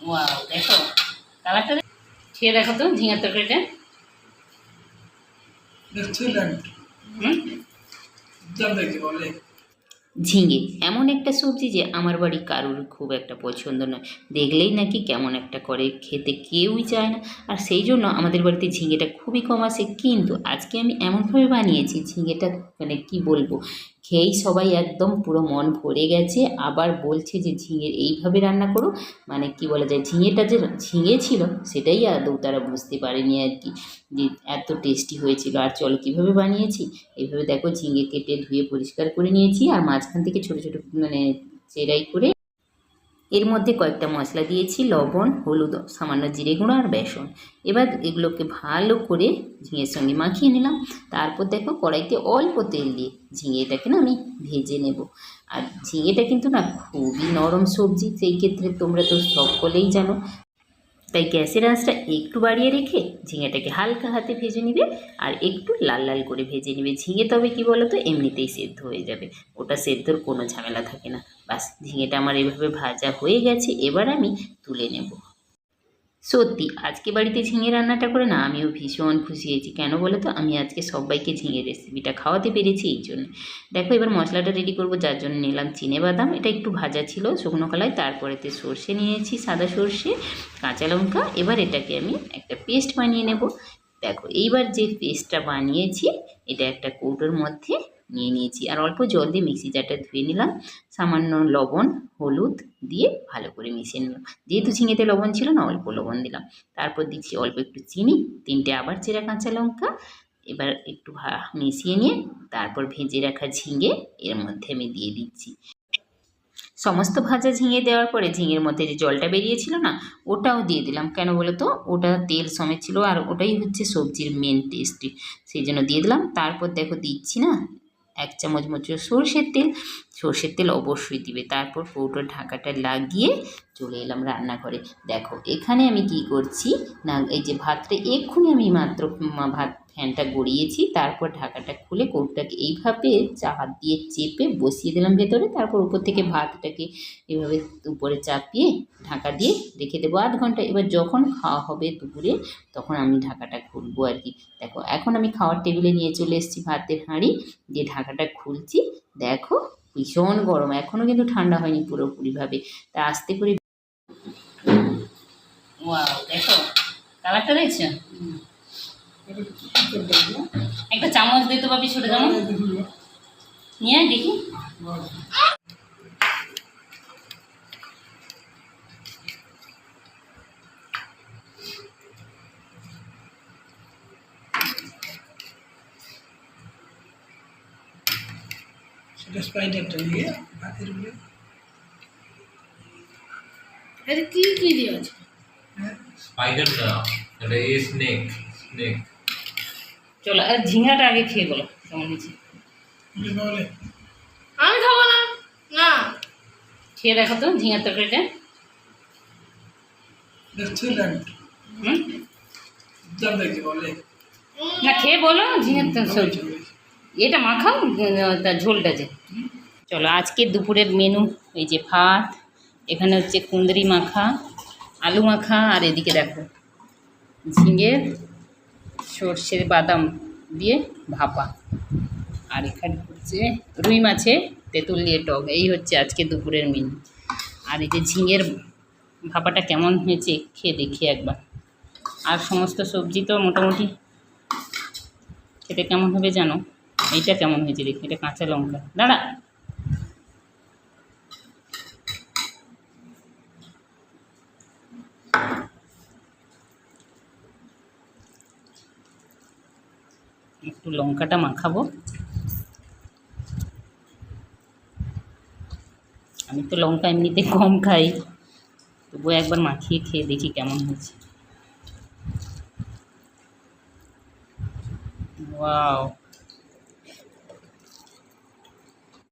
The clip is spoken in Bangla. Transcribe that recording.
ওয়াও দেখো কালারটা দেখ- খেয়ে দেখো তো ঝিঙার তরকারিটা। ঝিঙে এমন একটা সবজি যে আমার বাড়ি কারুর খুব একটা পছন্দ নয়। দেখলেই নাকি কেমন একটা করে খেতে কেউই চায় না। আর সেই জন্য আমাদের বাড়িতে ঝিঙেটা খুবই কম আসে। কিন্তু আজকে আমি এমনভাবে বানিয়েছি ঝিঙেটা মানে কি বলব? খেয়েই সবাই একদম পুরো মন ভরে গেছে। আবার বলছে যে ঝিঙের এইভাবে রান্না করো? মানে কি বলা যায়, ঝিঙেটা যে ঝিঙে ছিল সেটাই আদৌ তারা বুঝতে পারেনি আর কি যে, এত টেস্টি হয়েছিল। আর চল কীভাবে বানিয়েছি? এইভাবে দেখো ঝিঙে কেটে ধুয়ে পরিষ্কার করে নিয়েছি। আর মাঝখান থেকে ছোটো ছোটো মানে চেরাই করে এর মধ্যে কয়েকটা মশলা দিয়েছি, লবণ, হলুদ, সামান্য জিরে গুঁড়ো আর বেসন। এবার এগুলোকে ভালো করে ঝিঙের সঙ্গে মাখিয়ে নিলাম। তারপর দেখো কড়াইতে অল্প তেল দিয়ে ঝিঙেটাকে না আমি ভেজে নেব। আর ঝিঙেটা কিন্তু না খুবই নরম সবজি, সেই ক্ষেত্রে তোমরা তো সকলেই জানো তাই গ্যাসের আঁচটা একটু বাড়িয়ে রেখে ঝিঙেটাকে হালকা হাতে ভেজে নিবে আর একটু লাল লাল করে ভেজে নিবে। ঝিঙে তবে কি বলো তো এমনিতেই সেদ্ধ হয়ে যাবে। ওটা সেদ্ধর কোনো ঝামেলা থাকে না। বাস, ঝিঙেটা আমার এভাবে ভাজা হয়ে গেছে। এবার আমি তুলে নেব। সত্যি, আজকে বাড়িতে ঝিঙে রান্নাটা করে না, আমিও ভীষণ খুশি হয়েছি। কেন বলো তো? আমি আজকে সবাইকে ঝিঙে রেসিপিটা খাওয়াতে পেরেছি এই জন্য। দেখো, এবার মশলাটা রেডি করব, যার জন্য নিলাম চিনে বাদাম। এটা একটু ভাজা ছিল, শুকনো কলায় তারপরেতে সর্ষে নিয়েছি, সাদা সর্ষে, কাঁচা লঙ্কা। এবার এটাকে আমি একটা পেস্ট বানিয়ে নেব। দেখো, এইবার যে পেস্টটা বানিয়েছি, এটা একটা কৌটোর মধ্যে নিয়ে নিয়েছি। আর অল্প জল দিয়ে মিক্সি জারটা ধুয়ে নিলাম। সামান্য লবণ, হলুদ দিয়ে ভালো করে মিশিয়ে নিলাম। যেহেতু ঝিঙেতে লবণ ছিল না, অল্প লবণ দিলাম। তারপর দিচ্ছি অল্প একটু চিনি, তিনটে আবার চেরা কাঁচা লঙ্কা। এবার একটু মিশিয়ে নিয়ে তারপর ভেজে রাখা ঝিঙে এর মধ্যে আমি দিয়ে দিচ্ছি। সমস্ত ভাজা ঝিঙে দেওয়ার পরে ঝিঙের মধ্যে যে জলটা বেরিয়েছিল না, ওটাও দিয়ে দিলাম। কেন বলো তো? ওটা তেল সমেত ছিল আর ওটাই হচ্ছে সবজির মেন টেস্টি সেই জন্য দিয়ে দিলাম। তারপর দেখো দিচ্ছি না এক চামচ মতো সর্ষের তেল। সর্ষের তেল অবশ্যই দিবে। তারপর কৌটোর ঢাকাটা লাগিয়ে চলে এলাম রান্নাঘরে। দেখো, এখানে আমি কি করছি? না, এই যে ভাতটা এক্ষুনি আমি মাত্র ভাত ফ্যানটা গড়িয়েছি, তারপর ঢাকাটা খুলে কৌটাকে এইভাবে চা হাত দিয়ে চেপে বসিয়ে দিলাম ভেতরে, তারপর উপর থেকে ভাতটাকে এভাবে উপরে চাপিয়ে ঢাকা দিয়ে রেখে দেবো আধ ঘণ্টা। এবার যখন খাওয়া হবে দুপুরে, তখন আমি ঢাকাটা খুলবো আর কি। দেখো, এখন আমি খাওয়ার টেবিলে নিয়ে চলে এসেছি ভাতের হাঁড়ি, দিয়ে ঢাকাটা খুলছি। দেখো, ভীষণ গরম এখনও কিন্তু ঠান্ডা হয়নি পুরোপুরিভাবে। তা আস্তে করে দেখো কালারটা দেখছ একটা চামচ দিতে পাবি ছোটো চামচ। নিয়ে দেখি। সেটা স্পাইডারটা নিয়ে উপরে। কি কি দিয়ে আছে স্পাইডার না এটা এ স্নেক স্নেক। চলো আর ঝিঙাটা আগে খেয়ে বলো কেমন হয়েছে? আমি খাব না। না। খেয়ে দেখো তো ঝিঙার তরকারিটা। না খেয়ে বলো ঝিঙের সবজি এটা মাখাও তার ঝোলটা যে। চলো আজকে দুপুরের মেনু এই যে ভাত এখানে হচ্ছে কুন্দরি মাখা আলু মাখা আর এদিকে দেখো ঝিঙের সর্ষের বাদাম দিয়ে ভাপা। আর এখানে হচ্ছে রুই মাছে তেঁতুল দিয়ে টক। এই হচ্ছে আজকে দুপুরের মেনু আর এই যে ঝিঙের ভাপাটা কেমন হয়েছে, খেয়ে দেখি একবার। আর সমস্ত সবজি তো মোটামুটি খেতে কেমন হবে জানো? এইটা কেমন হয়েছে দেখি, এটা কাঁচা লঙ্কা। দাঁড়া। একটু লঙ্কাটা মাখাবো। আমি তো লঙ্কা এমনিতে কম খাই তবু একবার মাখিয়ে খেয়ে দেখি কেমন হয়েছে। ওয়াও!